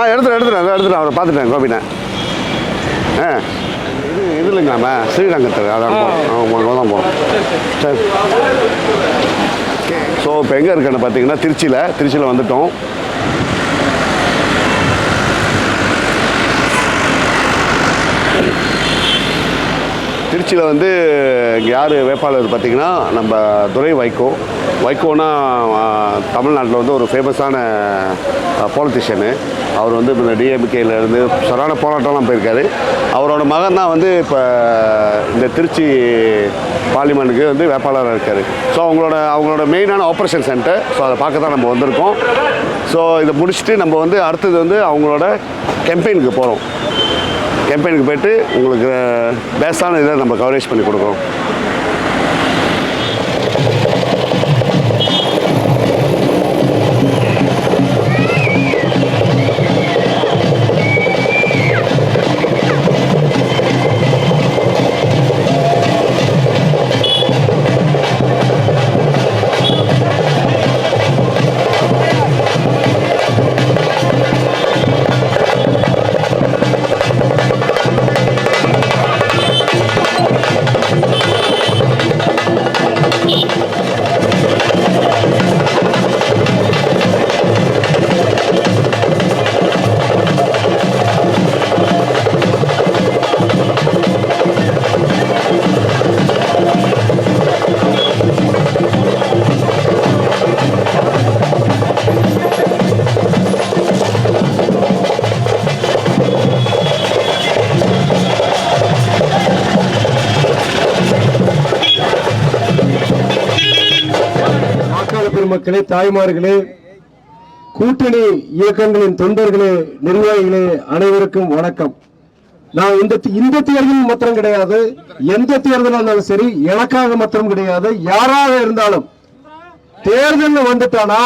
ஆ எடுத்துட்டேன் எடுத்துட்டேன் எடுத்துட்டேன் அவரை பார்த்துட்டேன் கோபினை. ஆ இது இது இல்லைங்களாம்மா ஸ்ரீரங்கத்தில் அதான் போகிறோம் தான் போகிறோம் சரி. ஸோ இப்போ எங்கே இருக்கேன்னு பார்த்தீங்கன்னா திருச்சியில் திருச்சியில் வந்துட்டோம். திருச்சியில் வந்து யார் வேட்பாளர் பார்த்திங்கன்னா நம்ம துரை வைகோ. வைகோனா தமிழ்நாட்டில் வந்து ஒரு ஃபேமஸான பாலிட்டிஷியனு அவர் வந்து இந்த டிஎம்கேலேருந்து சரியான போராட்டம்லாம் போயிருக்காரு. அவரோட மகன் தான் வந்து இப்போ இந்த திருச்சி பார்லிமெண்ட்டுக்கு வந்து வேட்பாளராக இருக்கார். ஸோ அவங்களோட அவங்களோட மெயினான ஆப்ரேஷன் சென்டர் ஸோ அதை பார்க்க தான் நம்ம வந்திருக்கோம். ஸோ இதை முடிச்சுட்டு நம்ம வந்து அடுத்தது வந்து அவங்களோட கேம்பெயினுக்கு போகிறோம் கேம்பெயினுக்கு போயிட்டு உங்களுக்கு பேஸ்டான இதை நம்ம கவரேஜ் பண்ணி கொடுக்குறோம் மக்களே தாய்மார்களே கூட்டணி இயக்கங்களின் தொண்டர்களே நிர்வாகிகளே அனைவருக்கும் வணக்கம். நான் இந்த இந்த தேர்தல் மாத்திரம் கிடையாது. எந்த தேர்தலாக இருந்தாலும் சரி எனக்காக மாத்திரம் கிடையாது. யாராக இருந்தாலும் தேர்தல் வந்துட்டானா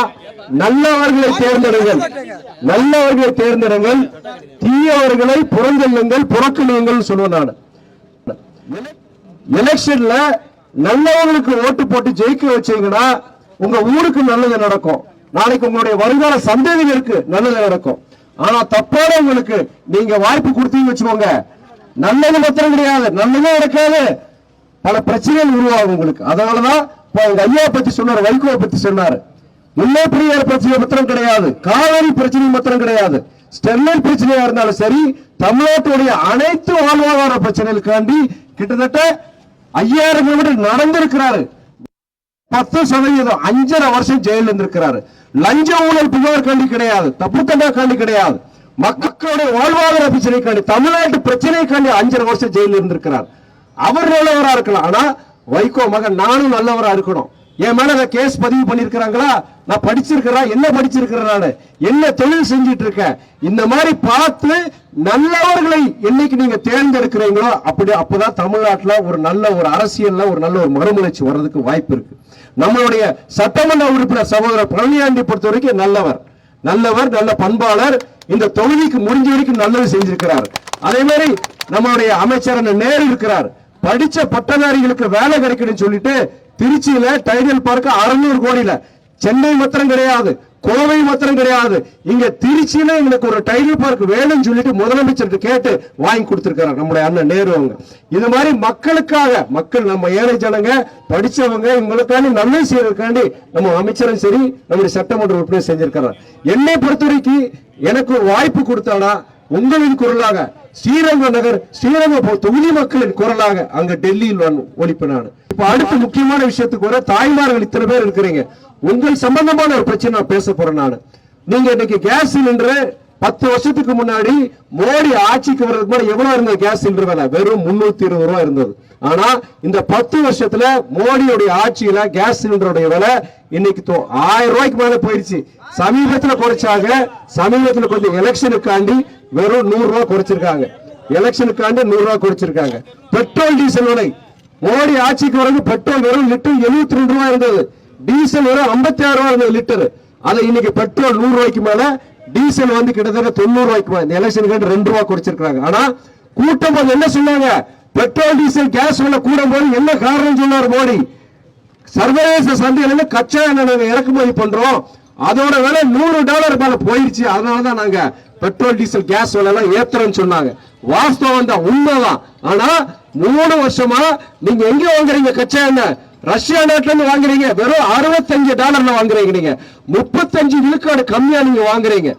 நல்லவர்களை தேர்ந்தெடுங்கள். நல்லவர்களை தேர்ந்தெடுங்கள். தீயவர்களை புறந்தெல்லுங்கள் புறக்கணியுங்கள் சொல்லுவேன் நான். எலெக்ஷன்ல நல்லவர்களுக்கு ஓட்டு போட்டு ஜெயிக்க வச்சீங்கன்னா உங்க ஊருக்கு நல்லது நடக்கும். நாளைக்கு உங்களுடைய வருங்கால சந்ததிகளுக்கு நல்லது நடக்கும். ஆனா தப்பானவங்களுக்கு நீங்க வாய்ப்பு கொடுத்தீங்க வச்சுக்கோங்க. நல்லது மாத்திரம் கிடையாது நல்லதே நடக்காது. பல பிரச்சனைகள் உருவாகும் உங்களுக்கு. அதனாலதான் இப்ப எங்க ஐயா பத்தி சொன்னார் வைகோவை பத்தி சொன்னாரு. முல்லை பெரியார் பிரச்சனை மாத்திரம் கிடையாது காவிரி பிரச்சனை மாத்திரம் கிடையாது. ஸ்டெர்லைட் பிரச்சனையா இருந்தாலும் சரி தமிழ்நாட்டுடைய அனைத்து வாழ்வாதார பிரச்சனைகளுக்காண்டி கிட்டத்தட்ட ஐயாயிரம் கிலோமீட்டர் நடந்திருக்கிறாரு. பத்து சதவீதம் அஞ்சரை வருஷம் ஜெயில இருந்திருக்கிறாரு. லஞ்ச ஊழல் புகார் காண்டி கிடையாது தப்பு தண்டா காண்டி கிடையாது. மக்களுடைய வாழ்வாதார பிரச்சனைக்காண்டி தமிழ்நாட்டு பிரச்சனைக்காண்டி அஞ்சரை வருஷம் ஜெயில இருந்திருக்கிறார். அவர் நல்லவரா இருக்கலாம் ஆனா வைகோ மகன் நானும் நல்லவரா இருக்கணும். என் மேல நான் கேஸ் பதிவு பண்ணிருக்கிறாங்களா நான் படிச்சிருக்கிறேன்? என்ன படிச்சிருக்கிறேன் நானு? என்ன தொழில் செஞ்சிட்டு இருக்கேன் இந்த மாதிரி பார்த்து நல்லவர்களை என்னைக்கு நீங்க தேர்ந்தெடுக்கிறீங்களோ அப்படி அப்பதான் தமிழ்நாட்டுல ஒரு நல்ல ஒரு அரசியல்ல ஒரு நல்ல ஒரு மறுமலர்ச்சி வர்றதுக்கு வாய்ப்பு இருக்கு. நம்மளுடைய சட்டமன்ற உறுப்பினர் சகோதரர் பழனியாண்டி பொறுத்த வரைக்கும் நல்லவர். நல்லவர் நல்ல பண்பாளர். இந்த தொகுதிக்கு முடிஞ்ச வரைக்கும் நல்லது செஞ்சிருக்கிறார். அதே மாதிரி நம்மளுடைய அமைச்சர் நேரு இருக்கிறார். படிச்ச பட்டதாரிகளுக்கு வேலை கிடைக்கணும்னு சொல்லிட்டு திருச்சியில டைடல் பார்க்க அறுநூறு கோடியில சென்னை மாத்திரம் கிடையாது கோவை மாத்திரம் கிடையாது. இங்க திருச்சியில எங்களுக்கு ஒரு டைலர் பார்க் வேணும்னு சொல்லிட்டு முதலமைச்சர் கேட்டு வாங்கி கொடுத்திருக்காரு நம்முடைய அண்ணன் நேரு அவங்க. இது மாதிரி மக்களுக்காக மக்கள் நம்ம ஏழை ஜனங்க படிச்சவங்க இவங்களுக்காண்டி நன்மை செய்யறதுக்காண்டி நம்ம அமைச்சரும் சரி நம்முடைய சட்டமன்ற உறுப்பினர் செஞ்சிருக்கிறார். என்னை பொறுத்த வரைக்கும் எனக்கு ஒரு வாய்ப்பு கொடுத்தானா உங்களின் குரலாக ஸ்ரீரங்க நகர் ஸ்ரீரங்க தொகுதி மக்களின் குரலாக அங்க டெல்லியில் ஒழிப்பு ஒழிப்பேன் நான். இப்ப அடுத்த முக்கியமான விஷயத்துக்கு வர தாய்மார்கள் இத்தனை பேர் இருக்கிறீங்க. உங்கள் சம்பந்தமான ஒரு பிரச்சனை நான் பேச போறேன் நான். நீங்க இன்னைக்கு கேஸ் சிலிண்டர் பத்து வருஷத்துக்கு முன்னாடி மோடி ஆட்சிக்கு வர்றதுக்கு முன்னாடி எவ்வளவு இருந்தது? கேஸ் சிலிண்டர் விலை வெறும் முன்னூத்தி இருபது ரூபாய் இருந்தது. ஆனா இந்த பத்து வருஷத்துல மோடியுடைய ஆட்சியில கேஸ் சிலிண்டருடைய விலை இன்னைக்கு ஆயிரம் ரூபாய்க்கு மேல போயிருச்சு. சமீபத்துல குறைச்சாங்க. சமீபத்துல கொஞ்சம் எலெக்ஷனுக்காண்டி வெறும் நூறு ரூபாய் குறைச்சிருக்காங்க. எலெக்ஷனுக்காண்டி நூறு ரூபாய் குறைச்சிருக்காங்க. பெட்ரோல் டீசல் விலை. மோடி ஆட்சிக்கு வரது பெட்ரோல் வெறும் லிட்டர் எழுபத்தி ரெண்டு ரூபாய் இருந்தது. டீசல் வெறும் ஐம்பத்தி ஆறு ரூபாய் இருந்தது லிட்டர். அதை இன்னைக்கு பெட்ரோல் நூறு ரூபாய்க்கு மேல டீசல் வந்து கிட்டத்தட்ட தொண்ணூறு ரூபாய்க்கு இந்த எலெக்ஷனுக்கு ரெண்டு ரூபா குறைச்சிருக்காங்க ஆனா கூட்டம் போது என்ன சொன்னாங்க பெட்ரோல் டீசல் கேஸ் விலை கூடும் போது என்ன காரணம் சொன்னார் மோடி? சர்வதேச சந்தையில இருந்து கச்சா எண்ணெய் நாங்க இறக்குமதி பண்றோம். அதோட விலை நூறு டாலர் மேல போயிருச்சு. அதனாலதான் நாங்க பெட்ரோல் டீசல் கேஸ் விலை எல்லாம் ஏத்துறோம்னு சொன்னாங்க. வாஸ்தவம் தான் உண்மைதான். ஆனா மூணு வருஷமா நீங்க எங்க வாங்குறீங்க கச்சா எண்ணெய்? ரஷ்யா நாட்டுல இருந்து வாங்குறீங்க வெறும் அறுபத்தஞ்சு டாலர்ல வாங்குறீங்க நீங்க. முப்பத்தஞ்சு விழுக்காடு கம்மியா நீங்க வாங்குறீங்க.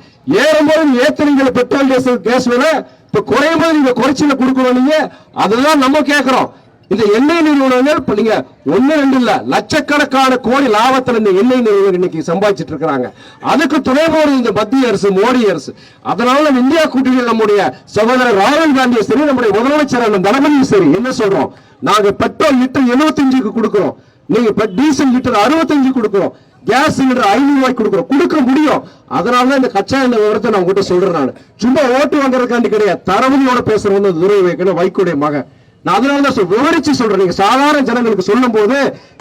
ஏறும்போது ஏத்துறீங்க பெட்ரோல் டீசல் கேஸ் விலை இப்ப குறையும் போது நீங்க குறைச்சல கொடுக்கணும் நீங்க. அதுதான் நம்ம கேட்கிறோம். இந்த எண்ணெய் நிறுவனங்கள் இப்போ நீங்க ஒண்ணு ரெண்டு இல்ல லட்சக்கணக்கான கோடி லாபத்துல இந்த எண்ணெய் நிறுவனம் இன்னைக்கு சம்பாதிச்சிட்டு இருக்கிறாங்க. அதுக்கு துணை போறது இந்த மத்திய அரசு மோடி அரசு. அதனால நம்ம இந்தியா கூட்டணியில் நம்முடைய சகோதரர் ராகுல் காந்தியும் சரி நம்முடைய முதலமைச்சர் அண்ணன் தளபதியும் சரி என்ன சொல்றோம்? நாங்க பெட்ரோல் லிட்டர் எழுபத்தஞ்சுக்கு கொடுக்குறோம். நீங்க இப்ப டீசல் லிட்டர் அறுபத்தஞ்சு கொடுக்குறோம். கேஸ் சிலிண்டர் ஐநூறு ரூபாய்க்கு கொடுக்குறோம். கொடுக்க முடியும். அதனால தான் இந்த கச்சா எண்ணெய் விவரத்தை நான் உங்ககிட்ட சொல்றேன் நான். சும்மா ஓட்டு வாங்குறதுக்காண்டி கிடையாது. தரவதியோட பேசுறவங்க துரை வைக்கணும் வைக்கோடைய மகன். நான் அதனால தான் சொல் விவரிச்சு சொல்றேன். நீங்க சாதாரண ஜனங்களுக்கு சொல்லும் போது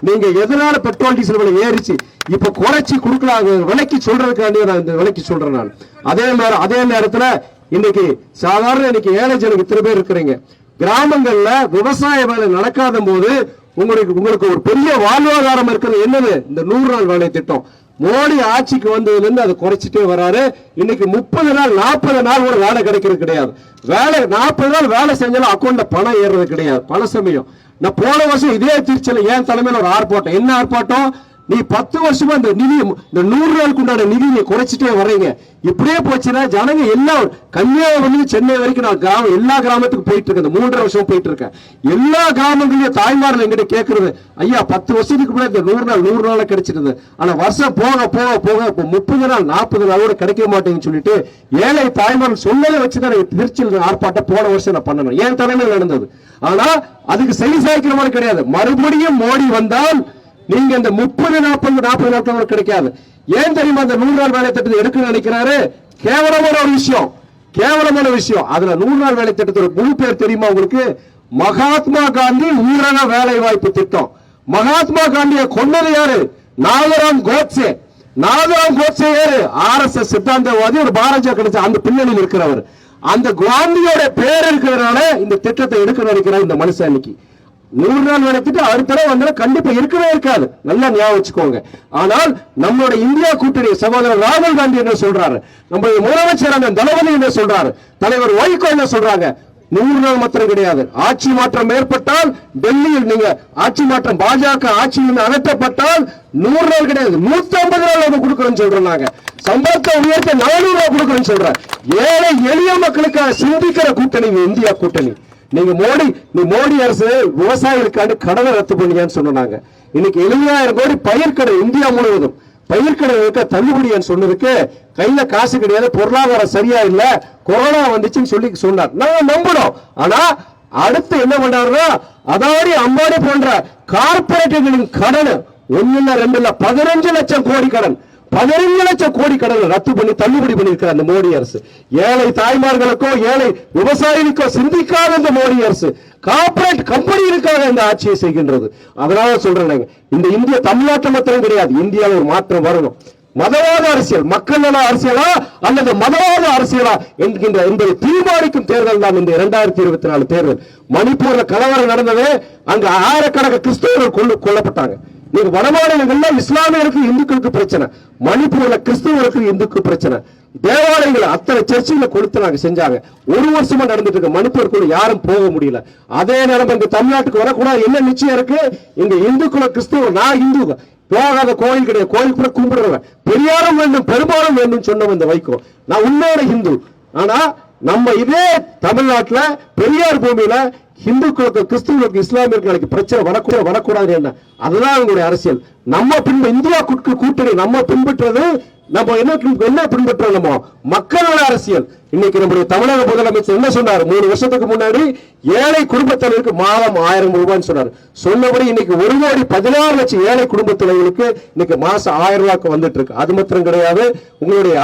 நீங்க எதனால பெட்ரோல் டீசல் விலை ஏறிச்சு? இப்ப குறைச்சி கொடுக்கலாங்க விலைக்கு சொல்றதுக்காண்டி நான் இந்த விலைக்கு சொல்றேன் நான். அதே நேரம் அதே நேரத்துல இன்னைக்கு சாதாரண இன்னைக்கு ஏழை ஜனங்க இத்தனை பேர் இருக்கிறீங்க. கிராமங்கள்ல விவசாய வேலை நடக்காத போது உங்களுக்கு உங்களுக்கு ஒரு பெரிய வாழ்வாதாரம் இருக்கிறது. என்னது? இந்த நூறு நாள் வேலை திட்டம். மோடி ஆட்சிக்கு வந்ததுல இருந்து அதை குறைச்சிட்டே வராரு. இன்னைக்கு முப்பது நாள் நாற்பது நாள் கூட வேலை கிடைக்கிறது கிடையாது. வேலை நாற்பது நாள் வேலை செஞ்சாலும் அக்கௌண்ட்ல பணம் ஏறுறது கிடையாது. பண சமயம். நான் போன வருஷம் இதே திருச்சியில் ஏன் தலைமையில ஒரு ஆர்ப்பாட்டம். என்ன ஆர்ப்பாட்டம்? நீ பத்து வருஷமா இந்த நிதி இந்த நூறு நாளுக்கு உண்டான நிதி நீ குறைச்சிட்டே வர்றீங்க. இப்படியே போச்சுன்னா ஜனங்க எல்லாம் கன்னியாகுமரி சென்னை வரைக்கும் நான் கிராமம் எல்லா கிராமத்துக்கும் போயிட்டு இருக்கேன் இந்த மூன்றரை வருஷம் போயிட்டு இருக்கேன் எல்லா கிராமங்களையும் தாய்மார்கள் எங்கிட்ட கேட்கறது ஐயா பத்து வருஷத்துக்கு முன்னாடி இந்த நூறு நாள் நூறு நாள் கிடைச்சிருது ஆனா வருஷம் போக போக போக இப்போ முப்பது நாள் நாற்பது நாள் கூட கிடைக்க மாட்டேங்குன்னு சொல்லிட்டு ஏழை தாய்மார்கள் சொன்னதை வச்சுதான் திருச்சியில் ஆர்ப்பாட்டம் போன வருஷம் நான் பண்ணணும். ஏன் தலைமையில் நடந்தது. ஆனா அதுக்கு சரி சாய்க்கிற மாதிரி கிடையாது. மறுபடியும் மோடி வந்தால் நீங்க இந்த முப்பது நாற்பது நாற்பது நாட்கள் கிடைக்காது. ஏன் தெரியுமா அந்த நூறு நாள் வேலை திட்டத்தை எடுக்க நினைக்கிறாரு? கேவலமான ஒரு விஷயம். கேவலமான விஷயம். அதுல நூறு நாள் வேலை திட்டத்தோட முழு பேர் தெரியுமா உங்களுக்கு? மகாத்மா காந்தி ஊரக வேலை வாய்ப்பு திட்டம். மகாத்மா காந்தியை கொண்டது யாரு? நாகராம் கோட்சே நாகராம் கோட்சே யாரு? ஆர் எஸ் எஸ் சித்தாந்தவாதி ஒரு பாரதிய கிடைச்ச அந்த பின்னணியில் இருக்கிறவர். அந்த காந்தியோட பேர் இருக்கிறதுனால இந்த திட்டத்தை எடுக்க நினைக்கிறார் இந்த மனுஷன் இன்னைக்கு. நூறு நாள் நடத்திட்டு அடுத்த தடவை வந்தாலும் கண்டிப்பா இருக்கவே இருக்காது. நல்லா ஞாபகம் வச்சுக்கோங்க. ஆனால் நம்மளோட இந்தியா கூட்டணி சகோதரர் ராகுல் காந்தி என்ன சொல்றாரு? நம்முடைய முதலமைச்சர் அந்த தளபதி என்ன சொல்றாரு? தலைவர் வைகோ என்ன சொல்றாங்க? நூறு நாள் மாத்திரம் கிடையாது. ஆட்சி மாற்றம் ஏற்பட்டால் டெல்லியில் நீங்க ஆட்சி மாற்றம் பாஜக ஆட்சியில் அகற்றப்பட்டால் நூறு நாள் கிடையாது. நூத்தி ஐம்பது நாள் நம்ம கொடுக்கறோம்னு சொல்றோம் நாங்க. சம்பளத்தை உயர்த்த நானூறு ரூபாய் கொடுக்கறோம்னு சொல்றேன். ஏழை எளிய மக்களுக்காக சிந்திக்கிற கூட்டணி இந்தியா கூட்டணி. நீங்க மோடி நீ மோடி அரசு விவசாயிகளுக்காண்டி கடனை ரத்து பண்ணீங்கன்னு சொன்னாங்க இன்னைக்கு எழுபதாயிரம் கோடி பயிர்க்கடன் இந்தியா முழுவதும். பயிர்க்கடன் இருக்க தள்ளுபடியான்னு சொன்னதுக்கு கையில காசு கிடையாது பொருளாதாரம் சரியா இல்ல கொரோனா வந்துச்சுன்னு சொல்லி சொன்னார். நாங்க நம்புறோம். ஆனா அடுத்து என்ன பண்றாருன்னா அதாடி அம்பாடி போன்ற கார்பரேட்டுகளின் கடன் ஒன்னு இல்ல ரெண்டு இல்ல பதினஞ்சு லட்சம் கோடி கடன். பதினஞ்சு லட்சம் கோடி கடனை ரத்து பண்ணி தள்ளுபடி பண்ணியிருக்கிற அந்த மோடி அரசு. ஏழை தாய்மார்களுக்கோ ஏழை விவசாயிகளுக்கோ சிந்திக்காத இந்த மோடி அரசு. கார்பரேட் கம்பெனிகளுக்காக இந்த ஆட்சியை செய்கின்றது. அதனால சொல்றேன் இந்த இந்திய தமிழ்நாட்டில் மட்டும் கிடையாது. இந்தியாவில் ஒரு மாற்றம் வரணும். மதவாத அரசியல் மக்கள் நல அரசியலா அல்லது மதவாத அரசியலா என்கின்ற என்பதை தீர்மானிக்கும் தேர்தல் தான் இந்த இரண்டாயிரத்தி இருபத்தி நாலு தேர்தல். மணிப்பூர்ல கலவரம் நடந்தது. அங்க ஆயிரக்கணக்கான கிறிஸ்தவர்கள் கொல்லப்பட்டாங்க. நீங்க வடமாநிலங்கள்ல இஸ்லாமியருக்கு இந்துக்களுக்கு பிரச்சனை மணிப்பூர்ல கிறிஸ்தவருக்கு இந்துக்கு பிரச்சனை. தேவாலயங்களை அத்தனை சர்ச்சைகளை கொடுத்து நாங்க செஞ்சாங்க. ஒரு வருஷமா நடந்துட்டு இருக்கு மணிப்பூருக்குள்ள யாரும் போக முடியல. அதே நிலைமை இங்க தமிழ்நாட்டுக்கு வரக்கூடாது. என்ன நிச்சயம் இருக்கு? இங்க இந்துக்குள்ள கிறிஸ்தவ நான் இந்து. போகாத கோயில் கிடையாது. கோயில் கூட கும்பிடுறவன். பெரியாரும் வேண்டும் பெரும்பாலும் வேண்டும் சொன்னவன் இந்த வைக்கோ நான் உண்மையான ஹிந்து ஆனா நம்ம இதே தமிழ்நாட்டுல பெரியார் பூமியில ஹிந்துக்களுக்கு கிறிஸ்துவர்களுக்கு இஸ்லாமியர்களுக்கு பிரச்சனை வரக்கூடாது வரக்கூடாது என்ன? அதுதான் அவங்களுடைய அரசியல். நம்ம பின்பு இந்தியா கூட்டணி நம்ம பின்பற்றுறது நம்ம என்ன என்ன பின்பற்றோம் நம்ம மக்களோட அரசியல். இன்னைக்கு நம்முடைய தமிழக முதலமைச்சர் என்ன சொன்னார்? மூணு வருஷத்துக்கு முன்னாடி ஏழை குடும்பத்தினருக்கு மாதம் ஆயிரம் ரூபாய்ன்னு சொன்னார். சொன்னபடி இன்னைக்கு ஒரு கோடி பதினாறு லட்சம் ஏழை குடும்பத்தினர்களுக்கு இன்னைக்கு மாசம் ஆயிரம் ரூபாய்க்கு வந்துட்டு இருக்கு அது மாத்திரம் கிடையாது. உங்களுடைய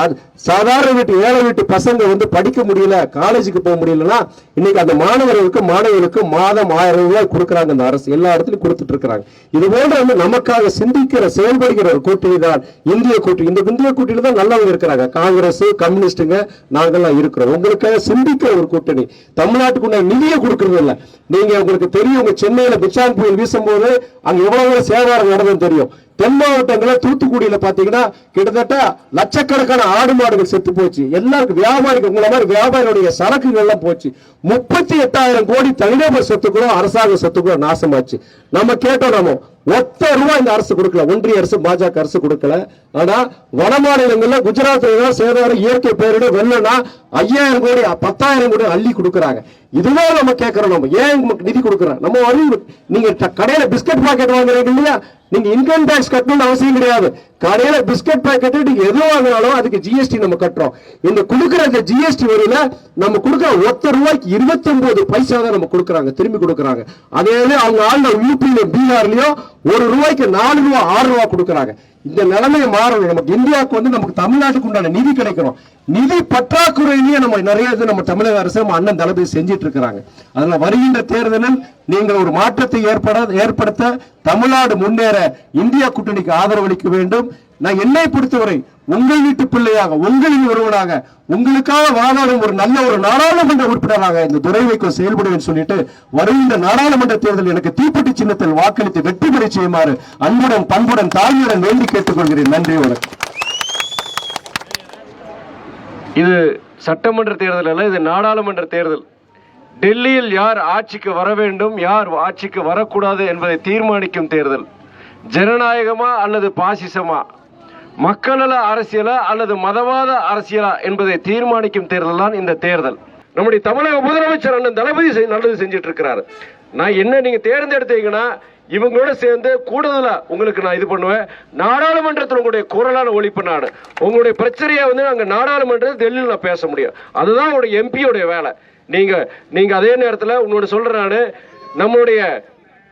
சாதாரண வீட்டு ஏழை வீட்டு பசங்க வந்து படிக்க முடியல காலேஜுக்கு போக முடியலன்னா இன்னைக்கு அந்த மாணவர்களுக்கு மாணவர்களுக்கு மாதம் ஆயிரம் ரூபாய் கொடுக்குறாங்க இந்த அரசு. எல்லா இடத்துலையும் கொடுத்துட்டு இருக்காங்க இது போன்ற வந்து நமக்காக சிந்திக்கிற செயல்படுகிற ஒரு கூட்டணி தான் இந்திய கூட்டணி. இந்த இந்திய கூட்டணி தான் நல்லவங்க இருக்கிறாங்க. காங்கிரஸ் கம்யூனிஸ்டுங்க நாங்கள்லாம் இருக்கிறோம் உங்களுக்காக சிந்திக்கிற ஒரு கூட்டணி. தமிழ்நாட்டுக்குள்ள நிதியை கொடுக்கறது இல்லை. நீங்க உங்களுக்கு தெரியும் உங்க சென்னையில பிச்சான் புயல் வீசும்போது அங்க எவ்வளவு சேவாரம் நடந்ததுன்னு தெரியும். தென் மாவட்டங்கள தூத்துக்குடியில பாத்தீங்கன்னா கிட்டத்தட்ட லட்சக்கணக்கான ஆடு மாடுகள் செத்து போச்சு. எல்லாருக்கும் வியாபாரிகள் உங்களை மாதிரி வியாபாரிகளுடைய சரக்குகள் எல்லாம் போச்சு. முப்பத்தி எட்டாயிரம் கோடி தனிநபர் சொத்துக்களும் அரசாங்க சொத்துக்களும் நாசமாச்சு. நம்ம கேட்டோம் நம்ம ஒத்த ரூபாய் இந்த அரசு கொடுக்கல. ஒன்றிய அரசு பாஜக அரசு கொடுக்கல. ஆனா வட மாநிலங்கள்ல குஜராத்ல சேதாரம் இயற்கை பேரிட வெள்ளனா ஐயாயிரம் கோடி பத்தாயிரம் கோடி அள்ளி கொடுக்கறாங்க. இதுதான் நம்ம கேட்கறோம் நம்ம. ஏன் நமக்கு நிதி கொடுக்கறோம் நம்ம அறிவு. நீங்க கடையில பிஸ்கட் பாக்கெட் வாங்குறீங்க இல்லையா? நீங்க இன்கம் டாக்ஸ் கட்டணும்னு அவசியம் கிடையாது. கடையில பிஸ்கட் பாக்கெட் நீங்க எது வாங்கினாலும் அதுக்கு ஜிஎஸ்டி நம்ம கட்டுறோம். இந்த கொடுக்குற அந்த ஜிஎஸ்டி வரியில நம்ம கொடுக்குற ஒத்த ரூபாய்க்கு இருபத்தி ஒன்பது பைசா தான் நம்ம கொடுக்குறாங்க. திரும்பி கொடுக்கறாங்க. அதே அவங்க ஆளுநர் யூபியில பீகார்லயும் ஒரு ரூபாய்க்கு நாலு ரூபா ஆறு ரூபா கொடுக்கறாங்க. இந்த நிலைமை மாறணும். நமக்கு இந்தியாவுக்கு வந்து நமக்கு தமிழ்நாட்டுக்கு உண்டான நிதி கிடைக்கணும். நிதி பற்றாக்குறையிலேயே நம்ம நிறைய இது நம்ம தமிழக அரசு நம்ம அண்ணன் தளபதி செஞ்சிட்டு இருக்கிறாங்க. அதனால வருகின்ற தேர்தலில் நீங்கள் ஒரு மாற்றத்தை ஏற்பட ஏற்படுத்த தமிழ்நாடு முன்னேற இந்தியா கூட்டணிக்கு ஆதரவளிக்க வேண்டும். நான் என்னை பொறுத்தவரை உங்கள் வீட்டு பிள்ளையாக உங்களின் ஒருவனாக உங்களுக்காக வாதாடும் ஒரு நல்ல ஒரு நாடாளுமன்ற உறுப்பினராக இந்த துறை வைக்கும் செயல்படுவேன் சொல்லிட்டு வருகின்ற நாடாளுமன்ற தேர்தல் எனக்கு தீப்பெட்டி சின்னத்தில் வாக்களித்து வெற்றி பெற செய்யுமாறு அன்புடன் பண்புடன் தாழ்மையுடன் வேண்டி கேட்டுக்கொள்கிறேன். நன்றி வணக்கம். இது சட்டமன்ற தேர்தல் அல்ல இது நாடாளுமன்ற தேர்தல். டெல்லியில் யார் ஆட்சிக்கு வர வேண்டும் யார் ஆட்சிக்கு வரக்கூடாது என்பதை தீர்மானிக்கும் தேர்தல். ஜனநாயகமா அல்லது பாசிசமா? மக்கள அரசியலா அல்லது மதவாத அரசியலா என்பதை தீர்மானிக்கும் தேர்தல் தான் இந்த தேர்தல். நம்முடைய தமிழக முதலமைச்சர் அண்ணன் தளபதி நல்லது செஞ்சுட்டு இருக்கிறாரு நான் என்ன நீங்க தேர்ந்தெடுத்தீங்கன்னா இவங்களோட சேர்ந்து கூடுதலா உங்களுக்கு நான் இது பண்ணுவேன். நாடாளுமன்றத்தில் உங்களுடைய குரலான ஒழிப்பு நாடு. உங்களுடைய பிரச்சனையை வந்து அங்கே நாடாளுமன்றத்தில் டெல்லியில் நான் பேச முடியும். அதுதான் உங்களுடைய எம்பியோடைய வேலை. நீங்க நீங்க அதே நேரத்தில் உன்னோட சொல்றேன் நானு நம்முடைய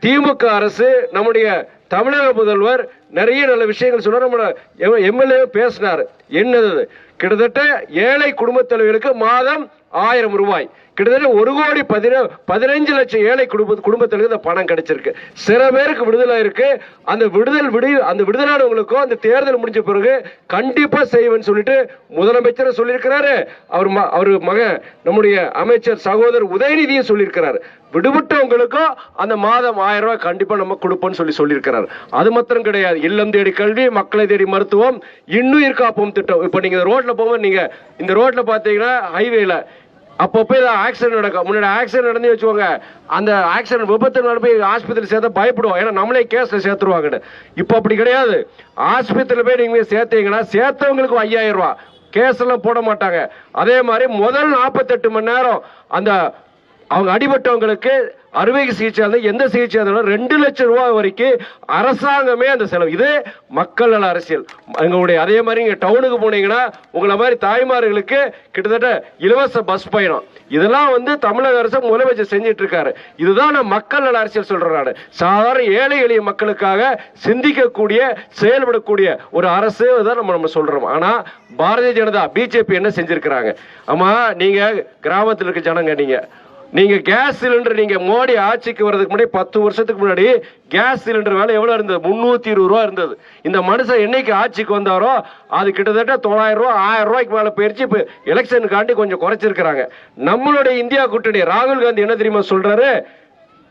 திமுக அரசு நம்முடைய தமிழக முதல்வர் நிறைய நல்ல விஷயங்கள் சொன்னார். நம்ம எம்எல்ஏ பேசினார். என்னது கிட்டத்தட்ட ஏழை குடும்பத் தலைவர்களுக்கு மாதம் ஆயிரம் ரூபாய். கிட்டத்தட்ட ஒரு கோடி பதின பதினஞ்சு லட்சம் ஏழை குடும்ப குடும்பத்திற்கு இந்த பணம் கிடைச்சிருக்கு. சில பேருக்கு விடுதலை இருக்கு. அந்த விடுதல் விடு அந்த விடுதலானவங்களுக்கும் அந்த தேர்தல் முடிஞ்ச பிறகு கண்டிப்பா செய்வேன்னு சொல்லிட்டு முதலமைச்சர் சொல்லியிருக்கிறாரு. அவர் ம- அவர் மகன் நம்முடைய அமைச்சர் சகோதரர் உதயநிதியும் சொல்லியிருக்கிறாரு. விடுபட்டவங்களுக்கும் அந்த மாதம் ஆயிரம் ரூபாய் கண்டிப்பா நம்ம கொடுப்போம்னு சொல்லி சொல்லியிருக்கிறார். அது மாத்திரம் கிடையாது. இல்லம் தேடி கல்வி மக்களை தேடி மருத்துவம் இன்னுயிர் காப்போம் திட்டம். இப்போ நீங்க ரோட்ல போகும்போது நீங்க இந்த ரோட்ல பாத்தீங்கன்னா ஹைவேல அப்பப்போ ஏதாவது ஆக்சிடென்ட் நடக்கும் முன்னாடி ஆக்சிடென்ட் நடந்து வச்சுக்கோங்க. அந்த ஆக்சிடென்ட் விபத்து நடந்து போய் ஆஸ்பத்திரி சேர்த்தா பயப்படுவோம். ஏன்னா நம்மளே கேஸில் சேர்த்துருவாங்கன்னு. இப்போ அப்படி கிடையாது. ஆஸ்பத்திரியில் போய் நீங்கள் சேர்த்தீங்கன்னா சேர்த்தவங்களுக்கு ஐயாயிரம் ரூபா கேஸ் எல்லாம் போட மாட்டாங்க. அதே மாதிரி முதல் நாற்பத்தெட்டு மணி நேரம் அந்த அவங்க அடிபட்டவங்களுக்கு அறுவை சிகிச்சை இருந்தால் எந்த சிகிச்சை இருந்தாலும் ரெண்டு லட்சம் ரூபாய் வரைக்கும் அரசாங்கமே அந்த செலவு. இது மக்கள் நல அரசியல். எங்களுடைய அதே மாதிரி நீங்கள் டவுனுக்கு போனீங்கன்னா உங்களை மாதிரி தாய்மார்களுக்கு கிட்டத்தட்ட இலவச பஸ் பயணம். இதெல்லாம் வந்து தமிழக அரசு முதலமைச்சர் செஞ்சிட்டு இருக்காரு இதுதான் நான் மக்கள் நல அரசியல் சொல்றேன் நான். சாதாரண ஏழை எளிய மக்களுக்காக சிந்திக்கக்கூடிய செயல்படக்கூடிய ஒரு அரசு தான் நம்ம நம்ம சொல்றோம். ஆனால் பாரதிய ஜனதா பிஜேபி என்ன செஞ்சிருக்கிறாங்க? ஆமாம் நீங்கள் கிராமத்தில் இருக்க ஜனங்க நீங்கள் நீங்க கேஸ் சிலிண்டர் நீங்க மோடி ஆட்சிக்கு வர்றதுக்கு முன்னாடி பத்து வருஷத்துக்கு முன்னாடி கேஸ் சிலிண்டர் வேலை எவ்வளவு இருந்தது? முன்னூத்தி இருபது ரூபா இருந்தது. இந்த மனுஷன் என்னைக்கு ஆட்சிக்கு வந்தாரோ அது கிட்டத்தட்ட தொள்ளாயிரம் ரூபா ஆயிரம் ரூபாய்க்கு மேல போயிருச்சு. இப்ப எலெக்ஷனுக்காண்டி கொஞ்சம் குறைச்சிருக்கிறாங்க. நம்மளுடைய இந்தியா கூட்டணி ராகுல் காந்தி என்ன தெரியுமா சொல்றாரு?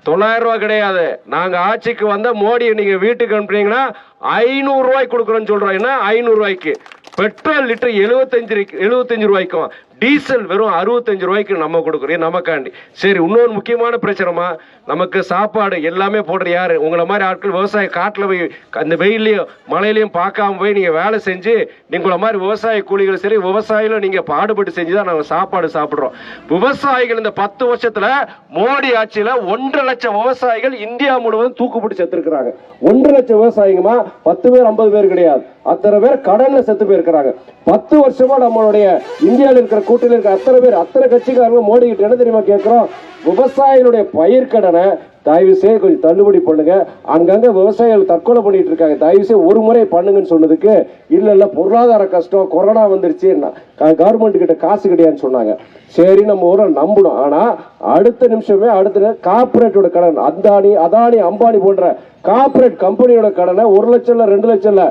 தொள்ளாயிரம் ரூபா கிடையாது. நாங்க ஆட்சிக்கு வந்த மோடியை நீங்க வீட்டுக்கு அனுப்புனீங்கன்னா ஐநூறு ரூபாய்க்கு கொடுக்குறோம்னு சொல்றோம் என்ன? ஐநூறு ரூபாய்க்கு. பெட்ரோல் லிட்டர் எழுபத்தஞ்சு எழுபத்தஞ்சு ரூபாய்க்கும். டீசல் வெறும் அறுபத்தஞ்சு ரூபாய்க்கு நம்ம கொடுக்குறோம் நமக்காண்டி. சரி இன்னொரு முக்கியமான பிரச்சனைமா நமக்கு சாப்பாடு எல்லாமே போடுற யார்? உங்களை மாதிரி ஆட்கள் விவசாய காட்டில் போய் அந்த வெயிலையும் மழையிலையும் பார்க்காம போய் நீங்கள் வேலை செஞ்சு நீங்கள மாதிரி விவசாய கூலிகள் சரி விவசாயில நீங்கள் பாடுபட்டு செஞ்சு தான் நாங்கள் சாப்பாடு சாப்பிட்றோம். விவசாயிகள் இந்த பத்து வருஷத்தில் மோடி ஆட்சியில் ஒன்றரை லட்சம் விவசாயிகள் இந்தியா முழுவதும் தூக்குப்பிடி செத்துருக்காங்க ஒன்றரை லட்சம் விவசாயிங்கம்மா பத்து பேர் ஐம்பது பேர் கிடையாது. அத்தனை பேர் கடல்ல செத்து போயிருக்கிறாங்க. பத்து வருஷமா நம்மளுடைய இந்தியாவில் இருக்கிற கூட்டணியில் இருக்கிற அத்தனை பேர் அத்தனை கட்சிக்காரங்க மோடி கிட்ட என்ன தெரியுமா கேட்கிறோம்? விவசாயிகளுடைய பயிர்க்கடனை தயவு செய்து கொஞ்சம் தள்ளுபடி பண்ணுங்க. அங்கங்க விவசாயிகள் தற்கொலை பண்ணிட்டு இருக்காங்க. தயவு செய்து ஒரு முறை பண்ணுங்கன்னு சொன்னதுக்கு இல்ல இல்ல பொருளாதார கஷ்டம் கொரோனா வந்துருச்சு கவர்மெண்ட் கிட்ட காசு கிடையாதுன்னு சொன்னாங்க. சரி நம்ம ஊரை நம்பணும். ஆனா அடுத்த நிமிஷமே அடுத்த கார்பரேட்டோட கடன் அந்தானி அதானி அம்பானி போன்ற கார்பரேட் கம்பெனியோட கடனை ஒரு லட்சம் ரெண்டு லட்சம்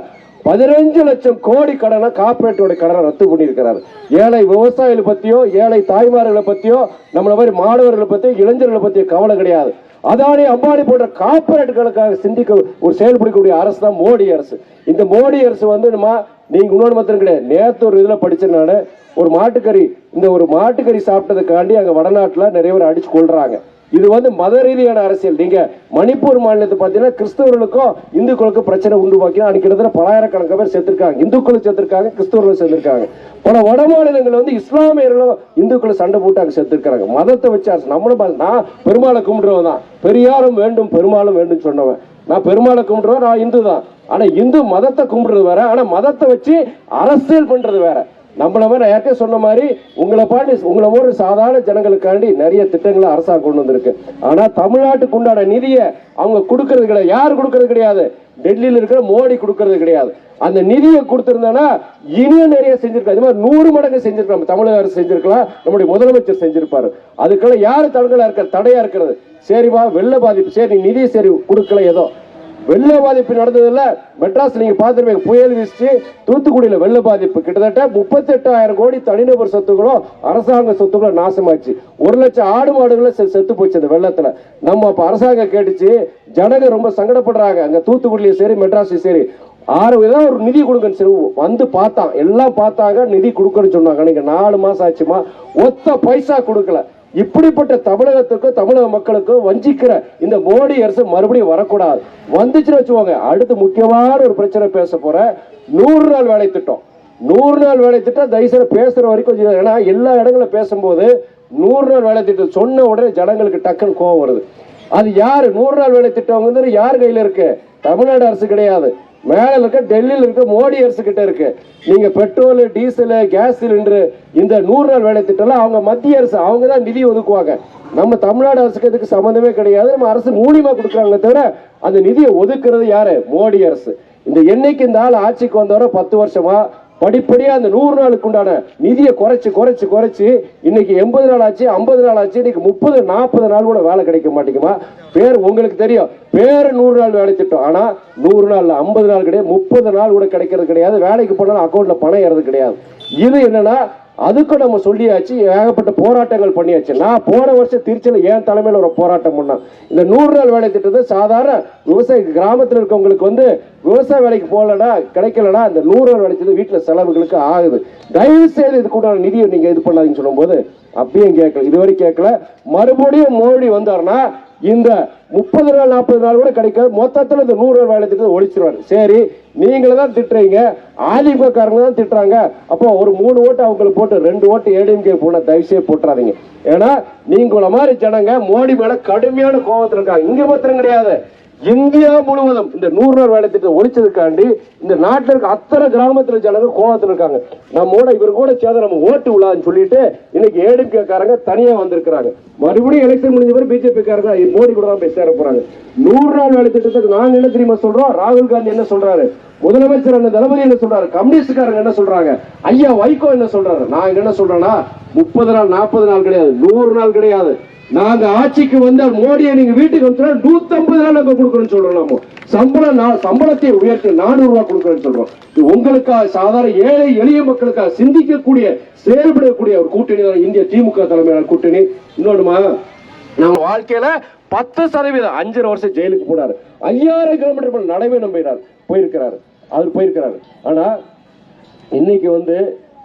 பதினஞ்சு லட்சம் கோடி கடனை கார்பரேட்டோட கடனை ரத்து பண்ணியிருக்கிறார். ஏழை விவசாயிகளை பத்தியோ ஏழை தாய்மார்களை பத்தியோ நம்மள மாதிரி மாணவர்களை பத்தியோ இளைஞர்களை பத்தியோ கவலை கிடையாது. அதானி அம்பானி போன்ற கார்பரேட்டுகளுக்காக சிந்திக்க ஒரு செயல்படக்கூடிய அரசு தான் மோடி அரசு. இந்த மோடி அரசு வந்து நம்ம நீங்க இன்னொன்று மாத்திரம் கிடையாது. நேத்து ஒரு இதுல படிச்சேன் நான். ஒரு மாட்டுக்கறி இந்த ஒரு மாட்டுக்கறி சாப்பிட்டதுக்காண்டி அங்க வடநாட்டுல நிறைய பேர் அடிச்சு கொள்றாங்க இது வந்து மத ரீதியான அரசியல். நீங்க மணிப்பூர் மாநிலத்தை பார்த்தீங்கன்னா கிறிஸ்தவர்களுக்கும் இந்துக்களுக்கும் பிரச்சனை உண்டு பாக்கி அன்னைக்கு கிட்டத்தட்ட பலாயிரக்கணக்கான பேர் செத்துருக்காங்க இந்துக்களும் செத்துருக்காங்க கிறிஸ்தவர்களும் செத்துருக்காங்க பல வட மாநிலங்கள் வந்து இஸ்லாமியர்களும் இந்துக்களும் சண்டை போட்டு அங்கே செத்துருக்காங்க மதத்தை வச்சு அரசு நம்மளும் நான் பெருமாளை கும்பிடுறவன் தான். பெரியாரும் வேண்டும் பெருமாளும் வேண்டும் சொன்னவன். நான் பெருமாளை கும்பிடுறவன் நான் இந்து தான் ஆனா இந்து மதத்தை கும்பிடுறது வேற ஆனா மதத்தை வச்சு அரசியல் பண்றது வேற. நம்மள மாதிரி நான் ஏற்கனவே சொன்ன மாதிரி உங்களை பாண்டி உங்களை ஒரு சாதாரண ஜனங்களுக்காண்டி நிறைய திட்டங்களை அரசாங்கம் கொண்டு வந்திருக்கு. ஆனால் தமிழ்நாட்டுக்கு உண்டான நிதியை அவங்க கொடுக்கறது கிடையாது. யார் கொடுக்கறது கிடையாது? டெல்லியில் இருக்கிற மோடி கொடுக்கறது கிடையாது. அந்த நிதியை கொடுத்துருந்தேன்னா இனியும் நிறைய செஞ்சிருக்காங்க இது மாதிரி நூறு மடங்கு செஞ்சிருக்கலாம். தமிழக அரசு செஞ்சிருக்கலாம். நம்முடைய முதலமைச்சர் செஞ்சிருப்பாரு. அதுக்கெல்லாம் யார் தடங்களா இருக்க தடையா இருக்கிறது? சரிவா வெள்ள பாதிப்பு. சரி நிதி சரி கொடுக்கல ஏதோ. வெள்ள பாதிப்பு நடந்ததுல மெட்ராஸ் நீங்க பார்த்துருப்பீங்க புயல் வீசிச்சு தூத்துக்குடியில வெள்ள பாதிப்பு. கிட்டத்தட்ட முப்பத்தெட்டாயிரம் கோடி தனிநபர் சொத்துக்களும் அரசாங்க சொத்துக்களும் நாசமாச்சு. ஒரு லட்சம் ஆடு மாடுகளும் செத்து போச்சு அந்த வெள்ளத்துல. நம்ம அப்ப அரசாங்கம் கேட்டுச்சு ஜனங்க ரொம்ப சங்கடப்படுறாங்க. அங்க தூத்துக்குடியிலையும் சரி மெட்ராஸ்லயும் சரி. ஆறு தான் ஒரு நிதி கொடுங்கன்னு சரி வந்து பார்த்தான். எல்லாம் பார்த்தாங்க நிதி கொடுக்கணும்னு சொன்னாங்க. நாலு மாசம் ஆச்சுமா ஒத்த பைசா கொடுக்கல. இப்படிப்பட்ட தமிழகத்துக்கும் தமிழக மக்களுக்கும் வஞ்சிக்கிற இந்த மோடி அரசு மறுபடியும் வரக்கூடாது. வந்துச்சுன்னு வச்சுக்கோங்க. அடுத்து முக்கியமான ஒரு பிரச்சனை பேச போற நூறு நாள் வேலை திட்டம். நூறு நாள் வேலை திட்டம் தயவுசெய்து பேசுற வரைக்கும் கொஞ்சம் ஏன்னா எல்லா இடங்களும் பேசும்போது நூறு நாள் வேலை திட்டம் சொன்ன உடனே ஜனங்களுக்கு டக்குன்னு கோவம் வருது. அது யாரு? நூறு நாள் வேலை திட்டம் வந்து யார் கையில இருக்கு? தமிழ்நாடு அரசு கிடையாது. மேலே இருக்க டெல்லியில் இருக்க மோடி அரசு கிட்ட இருக்கு. நீங்க பெட்ரோல் டீசல் கேஸ் சிலிண்டர் இந்த நூறு நாள் வேலை திட்டம்லாம் அவங்க மத்திய அரசு அவங்க தான் நிதி ஒதுக்குவாங்க. நம்ம தமிழ்நாடு அரசுக்கு இதுக்கு சம்மந்தமே கிடையாது. நம்ம அரசு மூலியமா கொடுக்குறாங்களே தவிர அந்த நிதியை ஒதுக்குறது யாரு? மோடி அரசு. இந்த என்னைக்கு இந்த ஆள் ஆட்சிக்கு வந்தவரை பத்து வருஷமா படிப்படியாக அந்த நூறு நாளுக்கு உண்டான நிதியை குறைச்சி குறைச்சி குறைச்சி இன்னைக்கு எண்பது நாள் ஆச்சு ஐம்பது நாள் ஆச்சு இன்னைக்கு முப்பது நாற்பது நாள் கூட வேலை கிடைக்க மாட்டேங்குமா? பேர் உங்களுக்கு தெரியும். பேர் நூறு நாள் வேலை திட்டம். ஆனால் நூறு நாள் ஐம்பது நாள் கிடையாது முப்பது நாள் கூட கிடைக்கிறது கிடையாது வேலைக்கு போனாலும் அக்கௌண்ட்ல பணம் ஏறது கிடையாது. இது என்னன்னா அதுக்கும் நம்ம சொல்லியாச்சு ஏகப்பட்ட போராட்டங்கள் பண்ணியாச்சு. நான் போன வருஷம் திருச்சியில் ஏன் தலைமையில் ஒரு போராட்டம் பண்ணேன். இந்த நூறு நாள் வேலை திட்டத்தை சாதாரண விவசாய கிராமத்தில் இருக்கவங்களுக்கு வந்து விவசாய வேலைக்கு போகலன்னா கிடைக்கலன்னா இந்த நூறு நாள் வேலை திட்டம் வீட்டில் செலவுகளுக்கு ஆகுது. தயவு செய்து இதுக்கு நிதியை நீங்கள் இது பண்ணாதீங்கன்னு சொல்லும்போது அப்படியும் கேட்கல. இதுவரை கேட்கல. மறுபடியும் மோடி வந்தாருன்னா இந்த முப்பது நாள் நாற்பது நாள் கூட கிடைக்காது மொத்தத்தில் இந்த நூறு நாள் வேலை திட்டத்தை ஒழிச்சிருவாரு. சரி நீங்களே தான் திட்டுறீங்க. அதிமுகக்காரங்க தான் திட்டுறாங்க. அப்போ ஒரு மூணு ஓட்டு அவங்களுக்கு போட்டு ரெண்டு ஓட்டு ஏடிஎம்கே போன தயவுசே போட்டுறாதீங்க. ஏன்னா நீங்கள மாதிரி ஜனங்க மோடி மேல கடுமையான கோபத்தில் இருக்காங்க. இங்க மாத்திரம் கிடையாது. இந்தியா முழுவதும் இந்த நூறு நாள் வேலை திட்டம் ஒழிச்சதுக்காண்டி இந்த நாட்டில் இருக்க அத்தனை கிராமத்துல ஜனங்க கோவத்தில் இருக்காங்க. நம்மோட இவர் கூட சேர்ந்து நம்ம ஓட்டு விழான்னு சொல்லிட்டு இன்னைக்கு ஏடிஎம்கே தனியாக தனியா வந்திருக்கிறாங்க. மறுபடியும் எலெக்ஷன் முடிஞ்ச பிறகு பிஜேபி காரங்க மோடி கூட தான் போய் சேர போறாங்க. நூறு நாள் வேலை திட்டத்துக்கு நாங்க என்ன தெரியுமா சொல்றோம்? ராகுல் காந்தி என்ன சொல்றாரு? முதலமைச்சர் என்ன தளபதி என்ன சொல்றாரு? கம்யூனிஸ்ட்காரங்க என்ன சொல்றாங்க? ஐயா வைகோ என்ன சொல்றாரு? நான் என்ன சொல்றேன்னா முப்பது நாள் நாற்பது நாள் கிடையாது நூறு நாள் கிடையாது. நாங்க ஆட்சிக்கு வந்தால் மோடியை நீங்க வீட்டுக்கு வந்து நூத்தி ஐம்பது நாள் நாங்க கொடுக்கணும்னு சொல்றோம் சம்பளம் நான் சம்பளத்தை உயர்த்தி நானூறு ரூபாய் கொடுக்கணும்னு சொல்றோம். இது உங்களுக்காக சாதாரண ஏழை எளிய மக்களுக்காக சிந்திக்கக்கூடிய செயல்படக்கூடிய ஒரு கூட்டணி தான் இந்திய திமுக தலைமையிலான கூட்டணி. இன்னொன்றுமா நம்ம வாழ்க்கையில பத்து சதவீதம் அஞ்சரை வருஷம் ஜெயிலுக்கு போனாரு. ஐயாயிரம் கிலோமீட்டர் நடைபெறும் போயிடாரு போயிருக்கிறாரு. அவர் போயிருக்கிறாரு. ஆனா இன்னைக்கு வந்து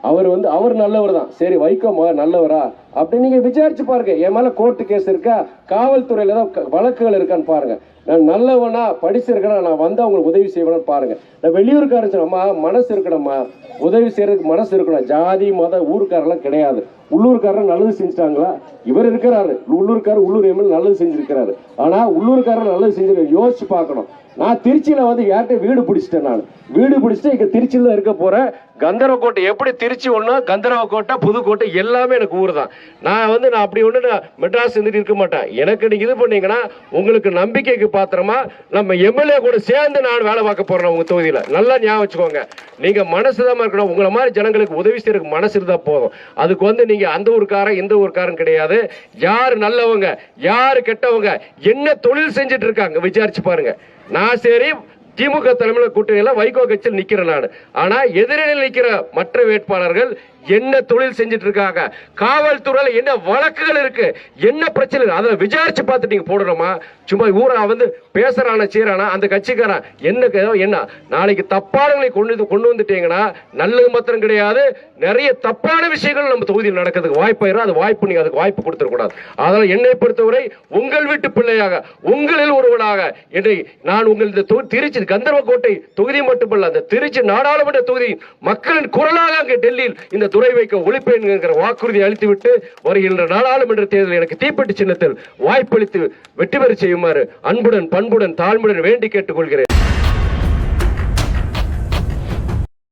அவர் வந்து அவர் நல்லவர் தான். சரி வைகோ நல்லவரா? அப்படி நீங்க விசாரிச்சு பாருங்க. என் மேல கோர்ட்டு கேஸ் இருக்கா? காவல்துறையில தான் வழக்குகள் இருக்கான்னு பாருங்க. நான் நல்லவனா படிச்சிருக்கேனா நான் வந்து அவங்களுக்கு உதவி செய்வேன்னு பாருங்க. நான் வெளியூருக்காரன் சொன்னம்மா மனசு இருக்கணும்மா. உதவி செய்யறதுக்கு மனசு இருக்கணும். ஜாதி மத ஊருக்காரெல்லாம் கிடையாது. உள்ளூர்காரர் நல்லது செஞ்சுட்டாங்களா? இவர் இருக்கிறாரு. உள்ளூர்காரர் உள்ளூர் எம்எல் நல்லது செஞ்சிருக்கிறாரு. ஆனா உள்ளூர்காரர் நல்லது செஞ்சிருக்க யோசிச்சு பார்க்கணும். நான் திருச்சியில வந்து யார்கிட்ட வீடு பிடிச்சிட்டேன் நான்? வீடு பிடிச்சிட்டு இங்க திருச்சியில இருக்க போறேன். கந்தரவக்கோட்டை எப்படி திருச்சி ஒண்ணு கந்தரவக்கோட்டை புதுக்கோட்டை எல்லாமே எனக்கு ஊர் தான் நான் வந்து நான் அப்படி ஒண்ணு நான் மெட்ராஸ் இருந்துட்டு இருக்க மாட்டேன். எனக்கு நீங்க இது பண்ணீங்கன்னா உங்களுக்கு நம்பிக்கைக்கு பாத்திரமா நம்ம எம்எல்ஏ கூட சேர்ந்து நான் வேலை பார்க்க போறேன் உங்க தொகுதியில. நல்லா ஞாபகம் வச்சுக்கோங்க. நீங்க மனசுதான் இருக்கணும். உங்களை மாதிரி ஜனங்களுக்கு உதவி செய்யறதுக்கு மனசு இருந்தா போதும். அதுக்கு வந்து நீங்க அந்த ஊருக்காரன் இந்த ஊருக்காரன் கிடையாது. யார் நல்லவங்க யார் கெட்டவங்க என்ன தொழில் செஞ்சுட்டு இருக்காங்க விசாரிச்சு பாருங்க. நான் சரி திமுக தலைமையில் கூட்டணியில வைகோ கட்சியில் நிக்கிறேன் நான். ஆனால் எதிரில் நிற்கிற மற்ற வேட்பாளர்கள் என்ன தொழில் செஞ்சுட்டு இருக்காங்க காவல்துறையில என்ன வழக்குகள் இருக்கு? என்ன பிரச்சனை அதை விசாரிச்சு பார்த்து நீங்க போடணுமா? சும்மா ஊரா வந்து பேசுறானா செய்யறானா அந்த கட்சிக்காரன் என்ன என்ன? நாளைக்கு தப்பானங்களை கொண்டு வந்து- கொண்டு வந்துட்டீங்கன்னா நல்லது மாத்திரம் கிடையாது. நிறைய தப்பான விஷயங்கள் நம்ம தொகுதியில் நடக்கிறதுக்கு வாய்ப்பாயிரும் அது வாய்ப்பு நீங்க அதுக்கு வாய்ப்பு கொடுத்துடக்கூடாது. அதனால என்னை பொறுத்தவரை உங்கள் வீட்டு பிள்ளையாக உங்களில் ஒருவனாக என்னை நான் உங்கள் இந்த திருச்சி கந்தர்வக்கோட்டை தொகுதி மட்டுமல்ல அந்த திருச்சி நாடாளுமன்ற தொகுதி மக்களின் குரலாக அங்கே டெல்லியில் இந்த துறை வைக்க ஒழிப்பேன் என்கிற வாக்குறுதி அளித்துவிட்டு வருகின்ற நாடாளுமன்ற தேர்தல் எனக்கு தீப்பெட்டி சின்னத்தில் வாய்ப்பளித்து வெற்றி பெற செய்யுமாறு அன்புடன் பண்புடன் தாழ்மையுடன் வேண்டி கேட்டுக்கொள்கிறேன்.